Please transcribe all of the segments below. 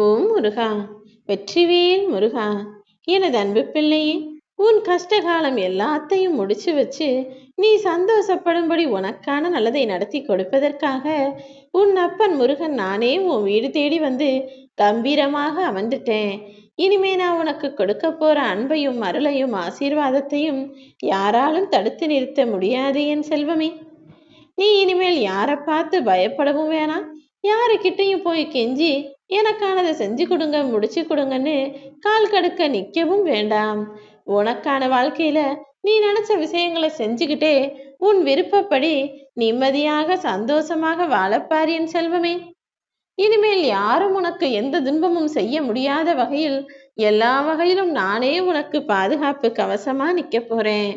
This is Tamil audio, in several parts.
ஓம் முருகா வெற்றிவேல் முருகா எனது அன்பு பிள்ளையே உன் கஷ்டகாலம் எல்லாத்தையும் முடிச்சு வச்சு நீ சந்தோஷப்படும்படி உனக்கான நல்லதை நடத்தி கொடுப்பதற்காக உன் அப்பன் முருகன் நானே உன் வீடு தேடி வந்து கம்பீரமாக அமர்ந்துட்டேன். இனிமே நான் உனக்கு கொடுக்க போற அன்பையும் அருளையும் ஆசீர்வாதத்தையும் யாராலும் தடுத்து நிறுத்த முடியாது என் செல்வமே. நீ இனிமேல் யாரை பார்த்து பயப்படவும் வேணாம். யாருக்கிட்டையும் போய் கெஞ்சி எனக்கானதை செஞ்சு கொடுங்க முடிச்சு கொடுங்கன்னு கால் கடுக்க நிற்கவும் வேண்டாம். உனக்கான வாழ்க்கையில நீ நினைச்ச விஷயங்களை செஞ்சுக்கிட்டே உன் விருப்பப்படி நிம்மதியாக சந்தோஷமாக வாழப்பார் என் செல்வமே. இனிமேல் யாரும் உனக்கு எந்த துன்பமும் செய்ய முடியாத வகையில் எல்லா வகையிலும் நானே உனக்கு பாதுகாப்பு கவசமா நிக்க போறேன்.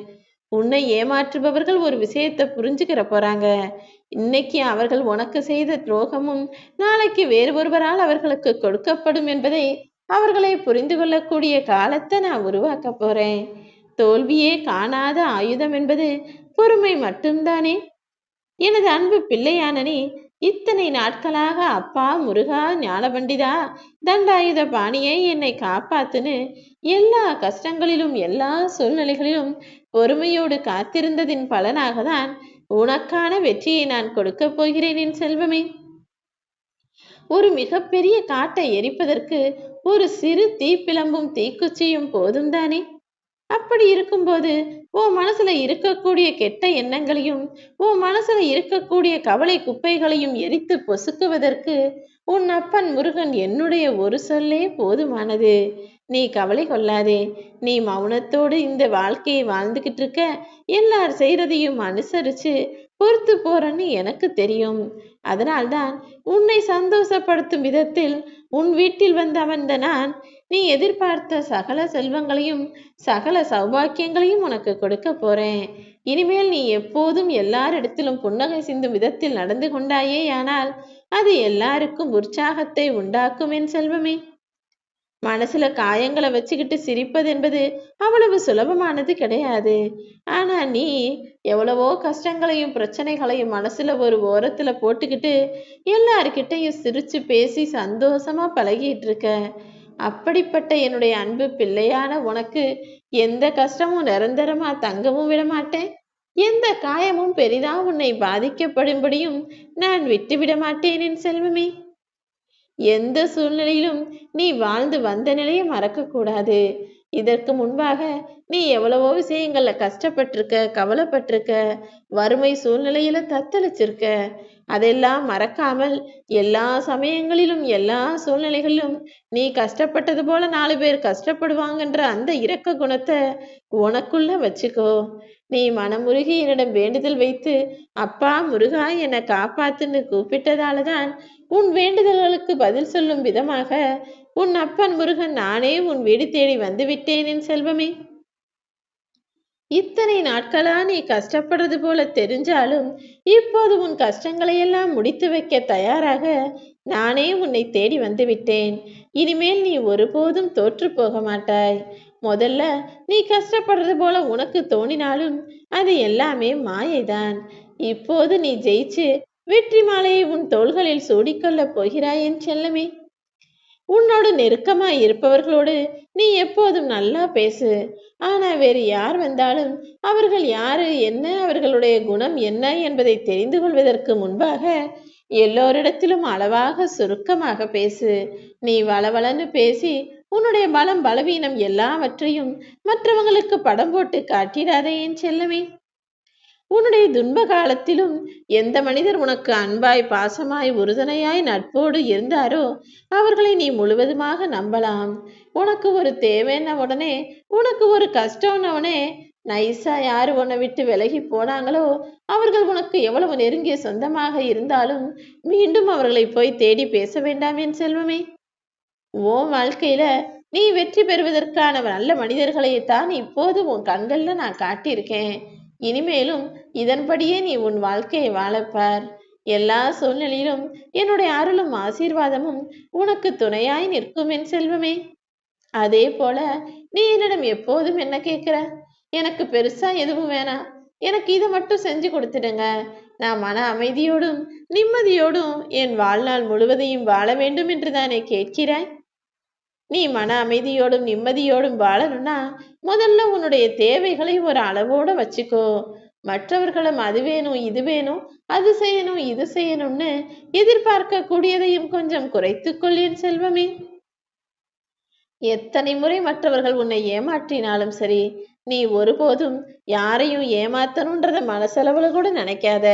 உன்னை ஏமாற்றுபவர்கள் ஒரு விஷயத்தை புரிஞ்சுக்கிற போறாங்க. இன்னைக்கு அவர்கள் உனக்கு செய்த துரோகமும் நாளைக்கு வேறு ஒருவரால் அவர்களுக்கு கொடுக்கப்படும் என்பதை அவர்களை புரிந்து கொள்ளக்கூடிய காலத்தை நான் உருவாக்க போறேன். தோல்வியே காணாத ஆயுதம் என்பது பொறுமை மட்டும்தானே? எனது அன்பு பிள்ளையானனே இத்தனை நாட்களாக அப்பா முருகா ஞானபண்டிதா தண்டாயுத பாணியை என்னை காப்பாத்துன்னு எல்லா கஷ்டங்களிலும் எல்லா சூழ்நிலைகளிலும் பொறுமையோடு காத்திருந்ததின் பலனாக தான் உனக்கான வெற்றியை நான் கொடுக்கப் போகிறேன் என் செல்வமே. ஒரு மிகப்பெரிய காட்டை எரிப்பதற்கு ஒரு சிறு தீப்பிழம்பும் தீக்குச்சியும் போதும் தானே அப்படி இருக்கும்போது உன் மனசுல இருக்கக்கூடிய கெட்ட எண்ணங்களையும் உன் மனசுல இருக்கக்கூடிய கவலை குப்பைகளையும் எரித்து பொசுக்குவதற்கு உன் அப்பன் முருகன் என்னுடைய ஒரு சொல்லே போதுமானது. நீ கவலை கொள்ளாதே. நீ மௌனத்தோடு இந்த வாழ்க்கையை வாழ்ந்துகிட்டு இருக்க. எல்லார் செய்யறதையும் அனுசரிச்சு பொறுத்து போறன்னு எனக்கு தெரியும். அதனால்தான் உன்னை சந்தோஷப்படுத்தும் விதத்தில் உன் வீட்டில் வந்து அமர்ந்த நான் நீ எதிர்பார்த்த சகல செல்வங்களையும் சகல சௌபாக்கியங்களையும் உனக்கு கொடுக்க போறேன். இனிமேல் நீ எப்போதும் எல்லாரிடத்திலும் புன்னகை சிந்தும் விதத்தில் நடந்து கொண்டாயே ஆனால் அது எல்லாருக்கும் உற்சாகத்தை உண்டாக்கும் என் செல்வமே. மனசுல காயங்களை வச்சுக்கிட்டு சிரிப்பது என்பது அவ்வளவு சுலபமானது கிடையாது. ஆனா நீ எவ்வளவோ கஷ்டங்களையும் பிரச்சனைகளையும் மனசுல ஒரு ஓரத்துல போட்டுக்கிட்டு எல்லார்கிட்டையும் சிரிச்சு பேசி சந்தோஷமா பழகிட்டு இருக்க. அப்படிப்பட்ட என்னுடைய அன்பு பிள்ளையான உனக்கு எந்த கஷ்டமும் நிரந்தரமா தங்கவும் விட மாட்டேன் எந்த காயமும் பெரிதா உன்னை பாதிக்கப்படும்படியும் நான் விட்டுவிட மாட்டேன் என் செல்வமே. எந்த சூழ்நிலையிலும் நீ வாழ்ந்து வந்த நிலையை மறக்க கூடாது இதற்கு முன்பாக நீ எவ்வளவோ விஷயங்கள்ல கஷ்டப்பட்டிருக்க கவலைப்பட்டிருக்க வறுமை சூழ்நிலையில தத்தளிச்சிருக்க. அதெல்லாம் மறக்காமல் எல்லா சமயங்களிலும் எல்லா சூழ்நிலைகளிலும் நீ கஷ்டப்பட்டது போல நாலு பேர் கஷ்டப்படுவாங்கன்ற அந்த இரக்க குணத்தை உனக்குள்ள வச்சுக்கோ. நீ மனமுருகி என்னிடம் வேண்டுதல் வைத்து அப்பா முருகா என்னை காப்பாத்துன்னு கூப்பிட்டதால தான் உன் வேண்டுதல்களுக்கு பதில் சொல்லும் விதமாக உன் அப்பன் முருகன் நானே உன் வீடு தேடி வந்து விட்டேன் என் செல்வமே. இத்தனை நாட்களா நீ கஷ்டப்படுறது போல தெரிஞ்சாலும் இப்போது உன் கஷ்டங்களை எல்லாம் முடித்து வைக்க தயாராக நானே உன்னை தேடி வந்து விட்டேன் இனிமேல் நீ ஒருபோதும் தோற்று போக மாட்டாய். முதல்ல நீ கஷ்டப்படுறது போல உனக்கு தோணினாலும் அது எல்லாமே மாயைதான். இப்போது நீ ஜெயிச்சு வெற்றி மாலையை உன் தோள்களில் சூடிக்கொள்ளப் போகிறாய் என் செல்லமே. உன்னோடு நெருக்கமாய் இருப்பவர்களோடு நீ எப்போதும் நல்லா பேசு. ஆனா வேறு யார் வந்தாலும் அவர்கள் யாரு என்ன அவர்களுடைய குணம் என்ன என்பதை தெரிந்து கொள்வதற்கு முன்பாக எல்லோரிடத்திலும் அளவாக சுருக்கமாக பேசு. நீ வளவளன்னு பேசி உன்னுடைய பலம் பலவீனம் எல்லாவற்றையும் மற்றவங்களுக்கு படம் போட்டு காட்டிடாதே என் செல்லமே. உன்னுடைய துன்ப காலத்திலும் எந்த மனிதர் உனக்கு அன்பாய் பாசமாய் உறுதுணையாய் நட்போடு இருந்தாரோ அவர்களை நீ முழுவதுமாக நம்பலாம். உனக்கு ஒரு தேவைன்ன உடனே உனக்கு ஒரு கஷ்டம்ன உடனே நைஸா யாரு உன்னை விட்டு விலகி போனாங்களோ அவர்கள் உனக்கு எவ்வளவு நெருங்கிய சொந்தமாக இருந்தாலும் மீண்டும் அவர்களை போய் தேடி பேச வேண்டாம் என் செல்வமே. ஓ வாழ்க்கையில நீ வெற்றி பெறுவதற்கான நல்ல மனிதர்களைத்தான் இப்போது உன் கண்கள்ல நான் காட்டியிருக்கேன். இனிமேலும் இதன்படியே நீ உன் வாழ்க்கையை வாழப்பார். எல்லா சூழ்நிலையிலும் என்னுடைய அருளும் ஆசீர்வாதமும் உனக்கு துணையாய் நிற்கும் என் செல்வமே. அதே போல நீ என்னிடம் எப்போதும் என்ன கேட்கிற? எனக்கு பெருசா எதுவும் வேணாம். எனக்கு இதை மட்டும் செஞ்சு கொடுத்துடுங்க. நான் மன அமைதியோடும் நிம்மதியோடும் என் வாழ்நாள் முழுவதையும் வாழ வேண்டும் என்று தானே கேட்கிறாய்? நீ மன அமைதியோடும் நிம்மதியோடும் வாழணும்னா முதல்ல உன்னுடைய தேவைகளை ஒரு அளவோட வச்சுக்கோ. மற்றவர்களும் அது வேணும் இது வேணும் அது செய்யணும் இது செய்யணும்னு எதிர்பார்க்க கூடியதையும் கொஞ்சம் குறைத்துக்கொள் என் செல்வமே. எத்தனை முறை மற்றவர்கள் உன்னை ஏமாற்றினாலும் சரி நீ ஒருபோதும் யாரையும் ஏமாத்தணுன்றத மனசளவுல கூட நினைக்காத.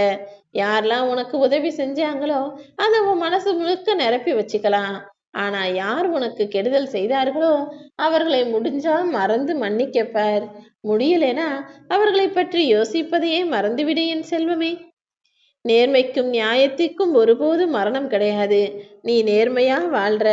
யாரெல்லாம் உனக்கு உதவி செஞ்சாங்களோ அதை உன் மனசு முழுக்க நிரப்பி வச்சுக்கலாம். ஆனா யார் உனக்கு கெடுதல் செய்தார்களோ அவர்களை முடிஞ்சா மறந்து மன்னிக்கப்பார். முடியலனா அவர்களை பற்றி யோசிப்பதையே மறந்துவிடு என் செல்வமே. நேர்மைக்கும் நியாயத்திற்கும் ஒருபோது மரணம் கிடையாது. நீ நேர்மையா வாழ்ற.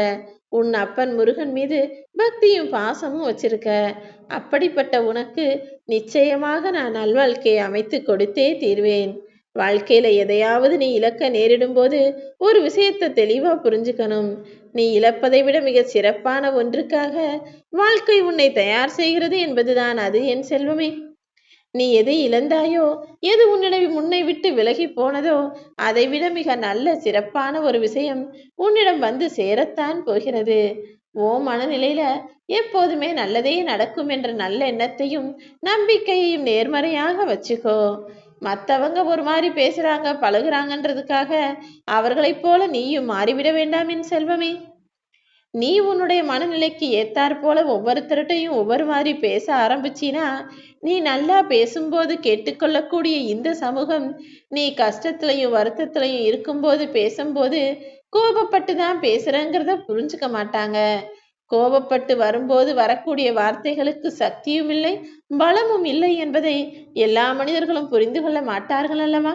உன் அப்பன் முருகன் மீது பக்தியும் பாசமும் வச்சிருக்க. அப்படிப்பட்ட உனக்கு நிச்சயமாக நான் நல்வாழ்க்கையை அமைத்து கொடுத்தே தீர்வேன். வாழ்க்கையில எதையாவது நீ இழக்க நேரிடும் போது ஒரு விஷயத்தை தெளிவா புரிஞ்சுக்கணும். நீ இழப்பதை விட மிக சிறப்பான ஒன்றுக்காக வாழ்க்கை உன்னை தயார் செய்கிறது என்பதுதான் அது என் செல்வமே. நீ எதை இழந்தாயோ எது உன்னிடம் முன்னை விட்டு விலகி போனதோ அதைவிட மிக நல்ல சிறப்பான ஒரு விஷயம் உன்னிடம் வந்து சேரத்தான் போகிறது. ஓ மனநிலையில எப்போதுமே நல்லதே நடக்கும் என்ற நல்ல எண்ணத்தையும் நம்பிக்கையையும் நேர்மறையாக வச்சுக்கோ. மற்றவங்க ஒரு மாதிரி பேசுறாங்க பழகுறாங்கன்றதுக்காக அவர்களைப் போல நீயும் மாறிவிட வேண்டாம் என் செல்வமே. நீ உன்னுடைய மனநிலைக்கு ஏத்தாற் போல ஒவ்வொருத்தருட்டையும் ஒவ்வொரு மாதிரி பேச ஆரம்பிச்சினா நீ நல்லா பேசும்போது கேட்டுக்கொள்ளக்கூடிய இந்த சமூகம் நீ கஷ்டத்துலையும் வருத்தத்துலையும் இருக்கும்போது பேசும்போது கோபப்பட்டு தான் பேசுறேங்கிறத புரிஞ்சுக்க மாட்டாங்க. கோபப்பட்டு வரும்போது வரக்கூடிய வார்த்தைகளுக்கு சக்தியும் இல்லை பலமும் இல்லை என்பதை எல்லா மனிதர்களும் புரிந்து கொள்ள மாட்டார்கள் அல்லவா?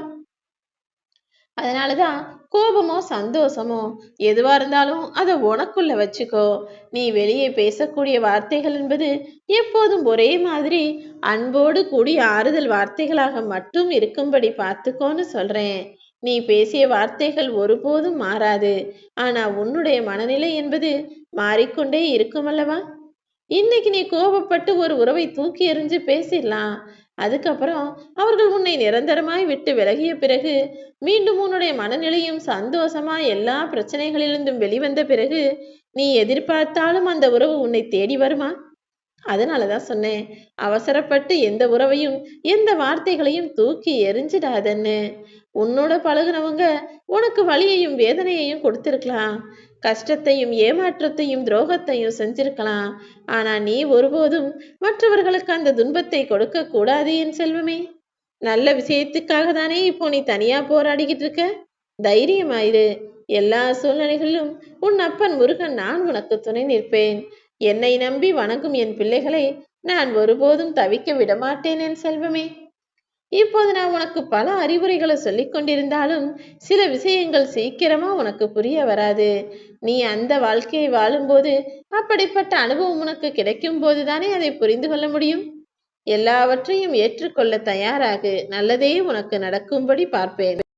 அதனாலதான் கோபமோ சந்தோஷமோ எதுவா இருந்தாலும் அதை உனக்குள்ள வச்சுக்கோ. நீ வெளியே பேசக்கூடிய வார்த்தைகள் என்பது எப்போதும் ஒரே மாதிரி அன்போடு கூடிய ஆறுதல் வார்த்தைகளாக மட்டும் இருக்கும்படி பார்த்துக்கோன்னு சொல்றேன். நீ பேசிய வார்த்தைகள் ஒருபோதும் மாறாது. ஆனா உன்னுடைய மனநிலை என்பது மாறிக்கொண்டே இருக்குமல்லவா இன்னைக்கு நீ கோபப்பட்டு ஒரு உறவை தூக்கி எறிஞ்சு பேசிடலாம். அதுக்கப்புறம் அவர்கள் உன்னை நிரந்தரமாய் விட்டு விலகிய பிறகு மீண்டும் உன்னுடைய மனநிலையும் சந்தோஷமா எல்லா பிரச்சனைகளிலிருந்தும் வெளிவந்த பிறகு நீ எதிர்பார்த்தாலும் அந்த உறவு உன்னை தேடி வருமா? அதனாலதான் சொன்னேன் அவசரப்பட்டு எந்த உறவையும் எந்த வார்த்தைகளையும் தூக்கி எரிஞ்சிடாதன்னு உன்னோட பழகுனவங்க உனக்கு வலியையும் வேதனையையும் கொடுத்திருக்கலாம். கஷ்டத்தையும் ஏமாற்றத்தையும் துரோகத்தையும் செஞ்சிருக்கலாம். ஆனா நீ ஒருபோதும் மற்றவர்களுக்கு அந்த துன்பத்தை கொடுக்க கூடாது என் செல்வமே. நல்ல விஷயத்துக்காக தானே இப்போ நீ தனியா போராடிக்கிட்டு இருக்க? தைரியமாயிரு. எல்லா சூழ்நிலைகளிலும் உன் அப்பன் முருகன் நான் உனக்கு துணை நிற்பேன். என்னை நம்பி வணங்கும் என் பிள்ளைகளை நான் ஒருபோதும் தவிக்க விடமாட்டேன் என் செல்வமே. இப்போது நான் உனக்கு பல அறிவுரைகளை சொல்லிக் கொண்டிருந்தாலும் சில விஷயங்கள் சீக்கிரமா உனக்கு புரிய வராது. நீ அந்த வாழ்க்கையை வாழும்போது அப்படிப்பட்ட அனுபவம் உனக்கு கிடைக்கும் போதுதானே அதை புரிந்து கொள்ள முடியும்? எல்லாவற்றையும் ஏற்றுக்கொள்ள தயாராகு. நல்லதே உனக்கு நடக்கும்படி பார்ப்பேன்.